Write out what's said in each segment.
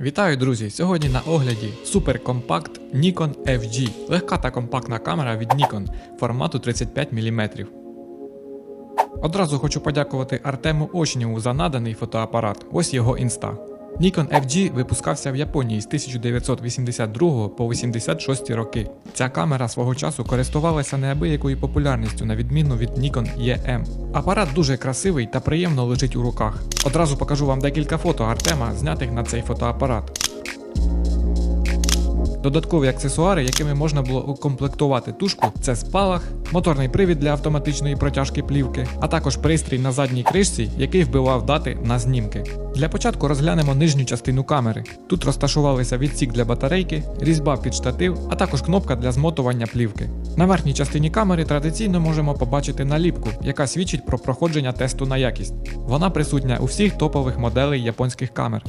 Вітаю, друзі! Сьогодні на огляді суперкомпакт Nikon FG. Легка та компактна камера від Nikon формату 35 мм. Одразу хочу подякувати Артему Очнєву за наданий фотоапарат. Ось його інста. Nikon FG випускався в Японії з 1982 по 86 роки. Ця камера свого часу користувалася неабиякою популярністю на відміну від Nikon EM. Апарат дуже красивий та приємно лежить у руках. Одразу покажу вам декілька фото Артема, знятих на цей фотоапарат. Додаткові аксесуари, якими можна було укомплектувати тушку, це спалах, моторний привід для автоматичної протяжки плівки, а також пристрій на задній кришці, який вбивав дати на знімки. Для початку розглянемо нижню частину камери. Тут розташувалися відсік для батарейки, різьба під штатив, а також кнопка для змотування плівки. На верхній частині камери традиційно можемо побачити наліпку, яка свідчить про проходження тесту на якість. Вона присутня у всіх топових моделей японських камер.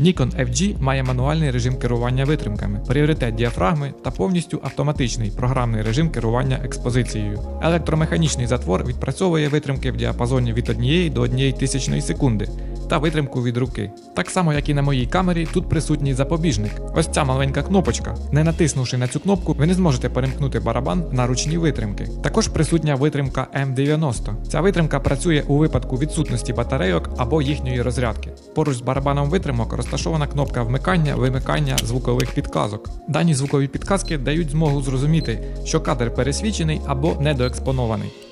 Nikon FG має мануальний режим керування витримками, пріоритет діафрагми та повністю автоматичний програмний режим керування експозицією. Електромеханічний затвор відпрацьовує витримки в діапазоні від 1 до 1 тисячної секунди та витримку від руки. Так само, як і на моїй камері, тут присутній запобіжник. Ось ця маленька кнопочка. Не натиснувши на цю кнопку, ви не зможете перемкнути барабан на ручні витримки. Також присутня витримка М90. Ця витримка працює у випадку відсутності батарейок або їхньої розрядки. Поруч з барабаном витримок розташована кнопка вмикання, вимикання звукових підказок. Дані звукові підказки дають змогу зрозуміти, що кадр пересвічений або недоекспонований.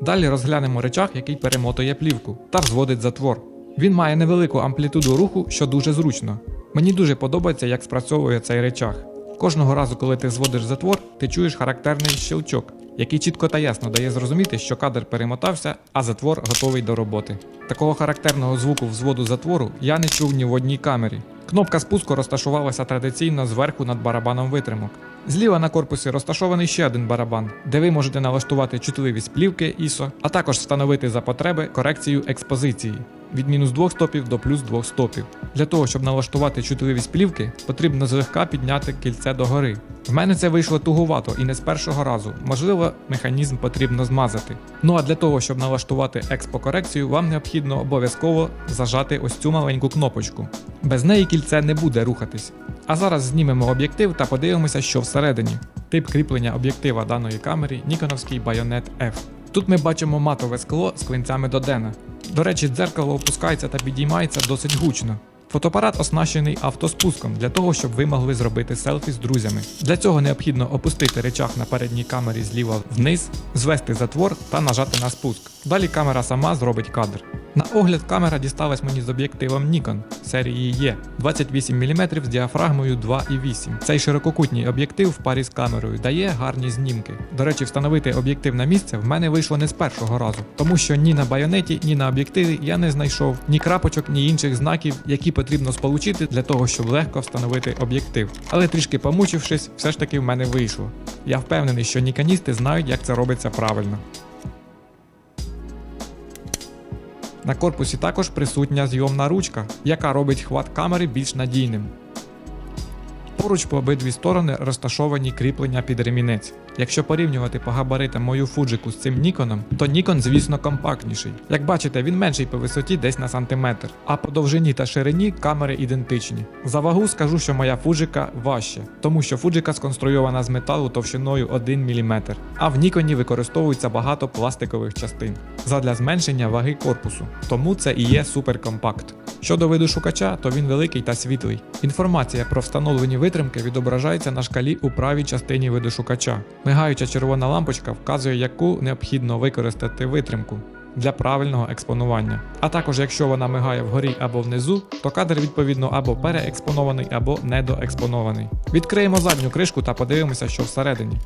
Далі розглянемо речах, який перемотує плівку та взводить затвор. Він має невелику амплітуду руху, що дуже зручно. Мені дуже подобається, як спрацьовує цей речах. Кожного разу, коли ти зводиш затвор, ти чуєш характерний щелчок, який чітко та ясно дає зрозуміти, що кадр перемотався, а затвор готовий до роботи. Такого характерного звуку взводу затвору я не чув ні в одній камері. Кнопка спуску розташувалася традиційно зверху над барабаном витримок. Зліва на корпусі розташований ще один барабан, де ви можете налаштувати чутливість плівки ISO, а також встановити за потреби корекцію експозиції від мінус 2 стопів до плюс 2 стопів. Для того, щоб налаштувати чутливість плівки, потрібно злегка підняти кільце догори. В мене це вийшло тугувато і не з першого разу. Можливо, механізм потрібно змазати. Ну а для того, щоб налаштувати експокорекцію, вам необхідно обов'язково зажати ось цю маленьку кнопочку. Без неї кільце не буде рухатись. А зараз знімемо об'єктив та подивимося, що всередині. Тип кріплення об'єктива даної камери Ніконовський Bayonet F. Тут ми бачимо матове скло з клинцями Додена. До речі, дзеркало опускається та підіймається досить гучно. Фотоапарат оснащений автоспуском для того, щоб ви могли зробити селфі з друзями. Для цього необхідно опустити речах на передній камері зліва вниз, звести затвор та нажати на спуск. Далі камера сама зробить кадр. На огляд камера дісталась мені з об'єктивом Nikon серії E 28 мм з діафрагмою 2,8. Цей ширококутній об'єктив в парі з камерою дає гарні знімки. До речі, встановити об'єктив на місце в мене вийшло не з першого разу, тому що ні на байонеті, ні на об'єктиві я не знайшов ні крапочок, ні інших знаків, які потрібно сполучити для того, щоб легко встановити об'єктив. Але трішки помучившись, все ж таки в мене вийшло. Я впевнений, що ніканісти знають, як це робиться правильно. На корпусі також присутня зйомна ручка, яка робить хват камери більш надійним. Поруч по обидві сторони розташовані кріплення під ремінець. Якщо порівнювати по габаритам мою фуджику з цим Ніконом, то Нікон, звісно, компактніший. Як бачите, він менший по висоті десь на сантиметр, а по довжині та ширині камери ідентичні. За вагу скажу, що моя фуджика важча, тому що фуджика сконструйована з металу товщиною 1 мм, а в Ніконі використовується багато пластикових частин задля зменшення ваги корпусу. Тому це і є суперкомпакт. Щодо виду шукача, то він великий та світлий. Інформація про встановлені витримки відображається на шкалі у правій частині виду шукача. Мигаюча червона лампочка вказує, яку необхідно використати витримку для правильного експонування. А також, якщо вона мигає вгорі або внизу, то кадр відповідно або переекспонований, або недоекспонований. Відкриємо задню кришку та подивимося, що всередині.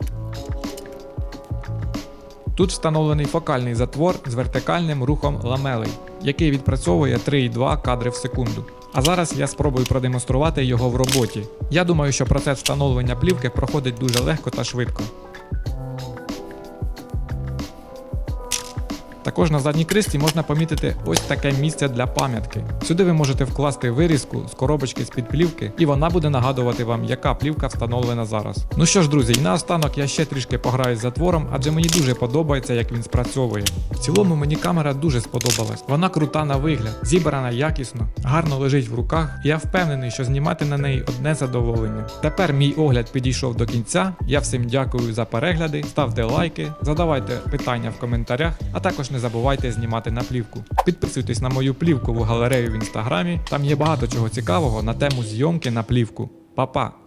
Тут встановлений фокальний затвор з вертикальним рухом ламелей, який відпрацьовує 3,2 кадри в секунду. А зараз я спробую продемонструвати його в роботі. Я думаю, що процес встановлення плівки проходить дуже легко та швидко. Також на задній кришці можна помітити ось таке місце для пам'ятки. Сюди ви можете вкласти вирізку з коробочки з-під плівки, і вона буде нагадувати вам, яка плівка встановлена зараз. Ну що ж, друзі, і наостанок я ще трішки пограю з затвором, адже мені дуже подобається, як він спрацьовує. В цілому мені камера дуже сподобалась. Вона крута на вигляд, зібрана якісно, гарно лежить в руках, і я впевнений, що знімати на неї одне задоволення. Тепер мій огляд підійшов до кінця. Я всім дякую за перегляди, ставте лайки, задавайте питання в коментарях, а також не забувайте знімати на плівку. Підписуйтесь на мою плівкову галерею в інстаграмі. Там є багато чого цікавого на тему зйомки на плівку. Па-па!